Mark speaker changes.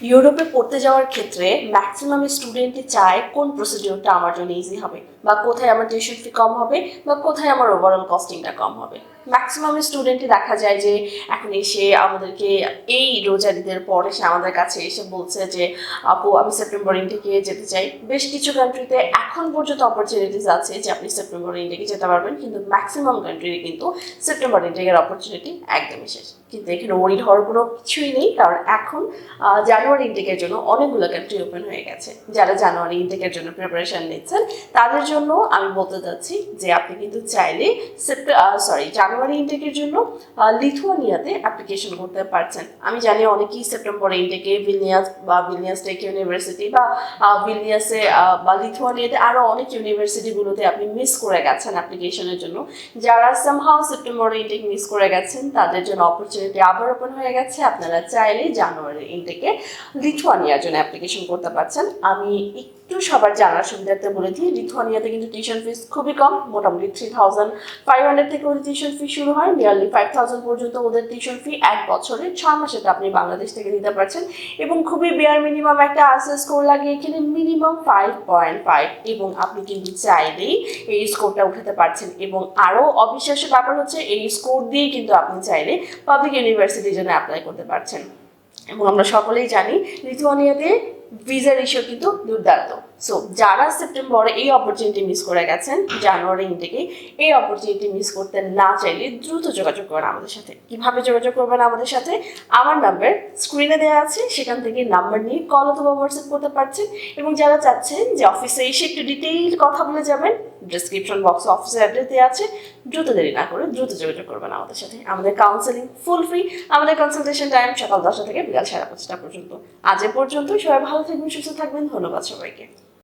Speaker 1: ইউরোপে পড়তে যাওয়ার ক্ষেত্রে ম্যাক্সিমাম স্টুডেন্টই চায় কোন প্রসিডিওরটা আমার জন্য ইজি হবে। বা কোথায় আমার টিউশন ফি কম হবে বা কোথায় আমার ওভারঅল কস্টিংটা কম হবে। ম্যাক্সিমাম স্টুডেন্টই দেখা যায় যে এখন এসে আমাদেরকে এই রোজার ঈদের পর এসে আমাদের কাছে এসে বলছে যে, আপু, আমি সেপ্টেম্বর ইন্টেকে যেতে চাই। বেশ কিছু কান্ট্রিতে এখন পর্যন্ত অপরচুনিটিস আছে যে আপনি সেপ্টেম্বর ইন্টেকে যেতে পারবেন, কিন্তু ম্যাক্সিমাম কান্ট্রিতে কিন্তু সেপ্টেম্বর ইন্টেকের অপরচুনিটি একদমই শেষ। কিন্তু এখানে ওরিড হওয়ার কোনো কিছুই নেই, কারণ এখন জানুয়ারি ইনটেকের জন্য অনেকগুলো কান্ট্রি ওপেন হয়ে গেছে। যারা জানুয়ারি ইনটেকের জন্য প্রিপারেশন নিচ্ছেন, তাদের জন্য আমি বলতে চাচ্ছি যে আপনি কিন্তু চাইলে সরি জানুয়ারি ইনটেকের জন্য লিথুয়ানিয়াতে অ্যাপ্লিকেশন করতে পারছেন। আমি জানি অনেকেই সেপ্টেম্বর ইনটেকে ভিলনিয়াস বা ভিলনিয়াস টেক ইউনিভার্সিটি বা ভিলনিয়াসে বা লিথুয়ানিয়াতে আরও অনেক ইউনিভার্সিটিগুলোতে আপনি মিস করে গেছেন অ্যাপ্লিকেশনের জন্য। যারা সামহাও সেপ্টেম্বর ইনটেক মিস করে গেছেন, তাদের জন্য অপরচুনিটি আবার ওপেন হয়ে গেছে। আপনারা চাইলে জানুয়ারি ইনটেকে লিথুয়ানিয়ার জন্য অ্যাপ্লিকেশন করতে পারছেন। আমি একটু সবার জানার সুবিধার্থে বলে দিই লিথুয়ানিয়াতে কিন্তু টিউশন ফিস খুবই কম, মোটামুটি থ্রি থাউজেন্ড ফাইভ হান্ড্রেড থেকে ওদের টিউশন ফি শুরু হয় নিয়ারলি ফাইভ থাউজেন্ড পর্যন্ত ওদের টিউশন ফি এক বছরে ছ মাসেতে আপনি বাংলাদেশ থেকে দিতে পারছেন এবং খুবই বেয়ার মিনিমাম একটা আরসে স্কোর লাগে এখানে মিনিমাম ফাইভ পয়েন্ট ফাইভ এবং আপনি কিন্তু চাইলেই এই স্কোরটা উঠাতে পারছেন এবং আরও অবিশ্বাস্য ব্যাপার হচ্ছে এই স্কোর দিয়ে কিন্তু আপনি চাইলে পাবলিক ইউনিভার্সিটির জন্য অ্যাপ্লাই করতে পারছেন। এবং আমরা সকলেই জানি লিথুয়ানিয়াতে ভিসার ইস্যু কিন্তু দুর্দান্ত। সো যারা সেপ্টেম্বরে এই অপরচুনিটি মিস করে গেছেন জানুয়ারি ইনটেকে এই অপরচুনিটি মিস করতে না চাইলে দ্রুত যোগাযোগ করেন আমাদের সাথে। কীভাবে যোগাযোগ করবেন আমাদের সাথে? আমার নাম্বার স্ক্রিনে দেওয়া আছে, সেখান থেকে নাম্বার নিয়ে কল অথবা হোয়াটসঅ্যাপ করতে পারছেন। এবং যারা চাচ্ছেন যে অফিসে এসে একটু ডিটেইল কথা বলে যাবেন ডিসক্রিপশন বক্সে অফিসের অ্যাড্রেস দেওয়া আছে, দ্রুত দেরি না করে দ্রুত যোগাযোগ করবেন আমাদের সাথে। আমাদের কাউন্সেলিং ফুল ফ্রি আমাদের কনসালটেশন টাইম সকাল দশটা থেকে বিকাল সাড়ে পাঁচটা পর্যন্ত। আজ এ পর্যন্ত সবাই ভালো থাকবেন, সুস্থ থাকবেন। ধন্যবাদ সবাইকে।